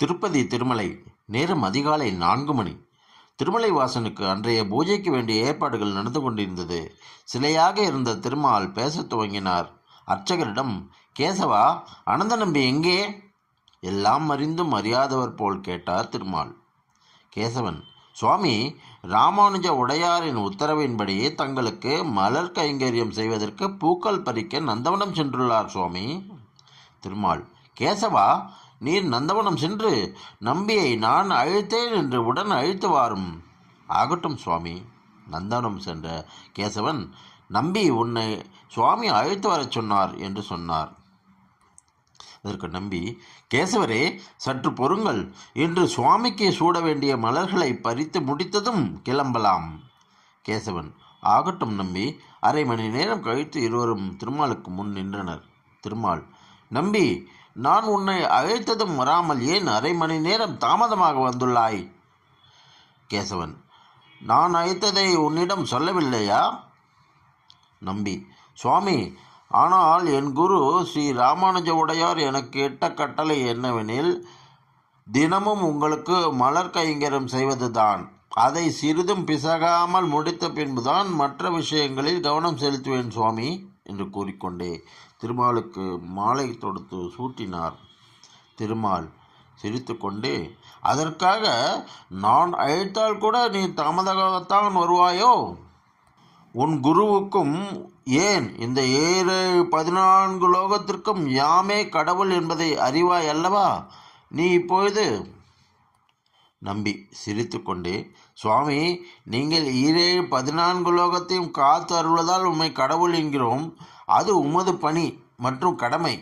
திருப்பதி திருமலை. நேரம் அதிகாலை நான்கு மணி. திருமலை வாசனுக்கு அன்றைய பூஜைக்கு வேண்டிய ஏற்பாடுகள் நடந்து கொண்டிருந்தது. சிலையாக இருந்த திருமால் பேசத் துவங்கினார். அர்ச்சகரிடம் கேசவா அனந்த நம்பி எங்கே? எல்லாம் அறிந்தும் அறியாதவர் போல் கேட்டார் திருமால். கேசவன் சுவாமி ராமானுஜ உடையாரின் உத்தரவின்படி தங்களுக்கு மலர் கைங்கரியம் செய்வதற்கு பூக்கள் பறிக்க நந்தவனம் சென்றுள்ளார் சுவாமி. திருமால் கேசவா நீர் நந்தவனம் சென்று நம்பியை நான் அழைத்தேன் என்று உடன் அழைத்து வாரும். ஆகட்டும் சுவாமி. நந்தவனம் சென்ற கேசவன் நம்பி உன்னை சுவாமி அழைத்து வரச் சொன்னார் என்று சொன்னார். அதற்கு நம்பி கேசவரே சற்று பொறுங்கள். இன்று சுவாமிக்கு சூட வேண்டிய மலர்களை பறித்து முடித்ததும் கிளம்பலாம். கேசவன் ஆகட்டும் நம்பி. அரை மணி நேரம் கழித்து இருவரும் திருமாலுக்கு முன் நின்றனர். திருமால் நம்பி நான் உன்னை அழைத்ததும் வராமல் ஏன் அரை மணி நேரம் தாமதமாக வந்துள்ளாய்? கேசவன் நான் அழைத்ததை உன்னிடம் சொல்லவில்லையா? நம்பி சுவாமி ஆனால் என் குரு ஸ்ரீ ராமானுஜ உடையார் எனக்கு இட்ட கட்டளை என்னவெனில் தினமும் உங்களுக்கு மலர் கைங்கரம் செய்வதுதான். அதை சிறிதும் பிசகாமல் முடித்த பின்புதான் மற்ற விஷயங்களில் கவனம் செலுத்துவேன் சுவாமி. என்று கூறிக்கொண்டே திருமாலுக்கு மாலை தொடுத்து சூட்டினார். திருமால் சிரித்துக்கொண்டே அதற்காக நான் அழைத்தால் கூட நீ தாமதமாகத்தான் வருவாயோ? உன் குருவுக்கும் ஏன் இந்த ஏழு பதினான்கு லோகத்திற்கும் யாமே கடவுள் என்பதை அறிவாய் அல்லவா? நீ இப்பொழுது நம்பி சிரித்துக்கொண்டே சுவாமி நீங்கள் ஈரேழு பதினான்கு லோகத்தையும் காத்து அருள்வதால் உம்மை கடவுள் என்கிறோம். அது உமது பணி மற்றும் கடமை.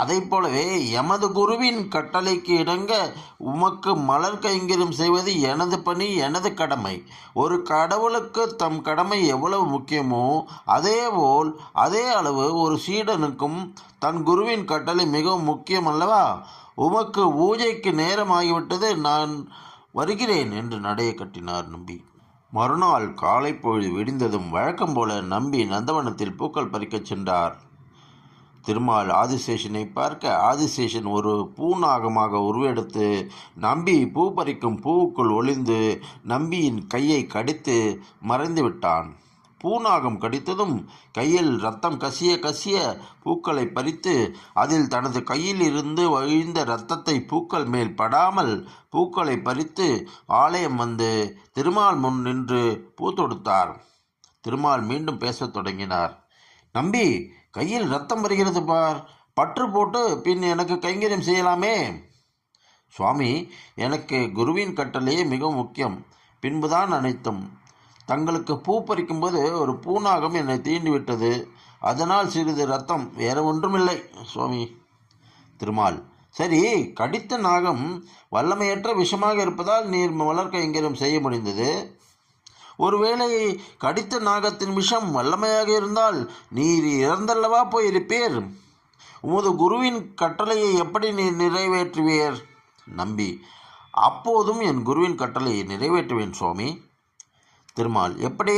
அதைப் போலவே எமது குருவின் கட்டளைக்கு இணங்க உமக்கு மலர் கைங்கரியம் செய்வது எனது பணி எனது கடமை. ஒரு கடவுளுக்கு தம் கடமை எவ்வளவு முக்கியமோ அதேபோல் அதே அளவு ஒரு சீடனுக்கும் தன் குருவின் கட்டளை மிகவும் முக்கியம் அல்லவா? உமக்கு பூஜைக்கு நேரமாகிவிட்டது நான் வருகிறேன் என்று நடைய கட்டினார் நம்பி. மறுநாள் காலை பொழுது விடிந்ததும் வழக்கம் போல நம்பி நந்தவனத்தில் பூக்கள் பறிக்கச் சென்றார். திருமால் ஆதிசேஷனை பார்க்க ஆதிசேஷன் ஒரு பூநாகமாக உருவெடுத்து நம்பி பூ பறிக்கும் பூவுக்குள் ஒளிந்து நம்பியின் கையை கடித்து மறைந்து விட்டான் பூநாகம் கடித்ததும் கையில் ரத்தம் கசிய கசிய பூக்களை பறித்து அதில் தனது கையில் இருந்து வழிந்த இரத்தத்தை பூக்கள் மேல் படாமல் பூக்களை பறித்து ஆலயம் வந்து திருமால் முன் நின்று பூ தொடுத்தார். திருமால் மீண்டும் பேசத் தொடங்கினார். நம்பி கையில் ரத்தம் வருகிறது பார். பற்று போட்டு பின் எனக்கு கைங்கரியம் செய்யலாமே. சுவாமி எனக்கு குருவின் கட்டளையே மிகவும் முக்கியம். பின்புதான் அனைத்தும் தங்களுக்கு பூ பறிக்கும்போது ஒரு பூநாகம் என்னை தீண்டிவிட்டது. அதனால் சிறிது ரத்தம் வேற ஒன்றுமில்லை சுவாமி. திருமால் சரி கடித்த நாகம் வல்லமையற்ற விஷமாக இருப்பதால் நீர் வளர்க்க கைங்கரியம் செய்ய முடிந்தது. ஒருவேளை கடித்த நாகத்தின் விஷம் வல்லமையாக இருந்தால் நீர் இறந்தல்லவா போயிருப்பீர்? உமது குருவின் கட்டளையை எப்படி நீர் நிறைவேற்றுவீர்? நம்பி அப்போதும் என் குருவின் கட்டளையை நிறைவேற்றுவேன் சுவாமி. திருமால் எப்படி?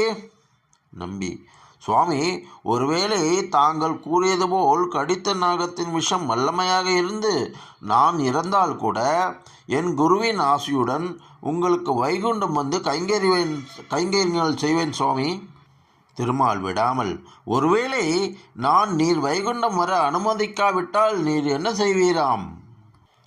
நம்பி. சுவாமி ஒருவேளை தாங்கள் கூறியது போல் கடித்த நாகத்தின் விஷம் வல்லமையாக இருந்து நான் இறந்தால் கூட என் குருவின் ஆசையுடன் உங்களுக்கு வைகுண்டம் வந்து கைங்கறிவேன் கைங்கரியங்கள் செய்வேன் சுவாமி. திருமால் விடாமல் ஒருவேளை நான் நீர் வைகுண்டம் வர அனுமதிக்காவிட்டால் நீர் என்ன செய்வீராம்?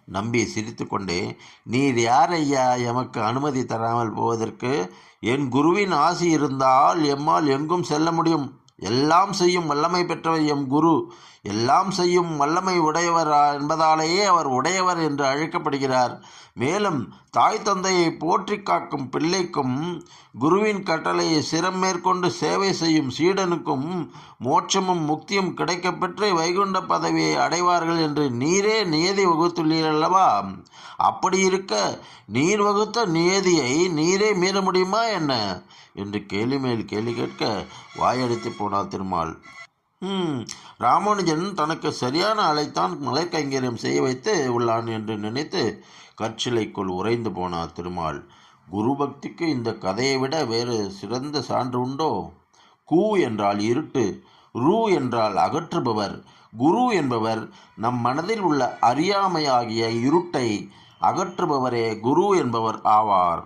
நம்பி சிரித்துக்கொண்டே நீர் யார் ஐயா? எமக்கு அனுமதி தராமல் போவதற்கு என் குருவின் ஆசி இருந்தால் எம்மால் எங்கும் செல்ல முடியும். எல்லாம் செய்யும் வல்லமை பெற்றவர் எம் குரு. எல்லாம் செய்யும் வல்லமை உடையவர் என்பதாலேயே அவர் உடையவர் என்று அழைக்கப்படுகிறார். மேலும் தாய் தந்தையை போற்றி காக்கும் பிள்ளைக்கும் குருவின் கட்டளையை சிரம் மேற்கொண்டு சேவை செய்யும் சீடனுக்கும் மோட்சமும் முக்தியும் கிடைக்கப்பெற்று வைகுண்ட பதவியை அடைவார்கள் என்று நீரே நியதி வகுத்துள்ளீரல்லவா அப்படி இருக்க நீர் வகுத்த நியதியை நீரே மீற முடியுமா என்ன? என்று கேலி மேல் கேலி கேட்க வாயடித்து போனார் திருமால். ராமானுஜன் தனக்கு சரியான அலைத்தான் மலை கைங்கரியம் செய்ய வைத்து உள்ளான் என்று நினைத்து கற்சிலைக்குள் உறைந்து போனார் திருமால். குரு பக்திக்கு இந்த கதையை விட வேறு சிறந்த சான்று உண்டோ? கூ என்றால் இருட்டு ரூ என்றால் அகற்றுபவர் குரு என்பவர் நம் மனதில் உள்ள அறியாமையாகிய இருட்டை அகற்றுபவரே குரு என்பவர் ஆவார்.